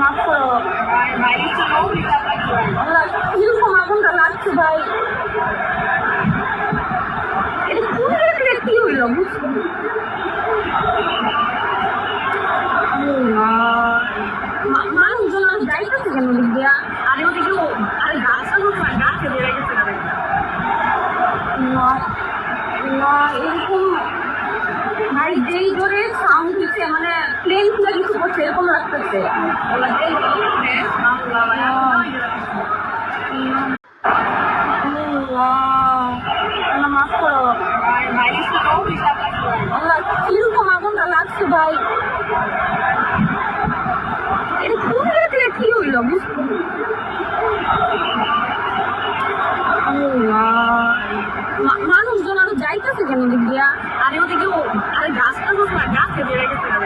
মাফ করো কীরকম আগুনটা লাগছে ভাই কি হইল বুঝছি মা- মানুষজন যাইতেছে কেন দিয়া আরে ওদিকে আরে গেছে না, এরকম ভাই যেই জোরে সাউন্ড দিচ্ছে মানে প্লেন কিছু করছে এরকম করো কীরকম আগুনটা লাগছে ভাই মানুষজন আরও যাইতেছে কেন দিক দিয়া আরে ওদিকে আরে গাছে।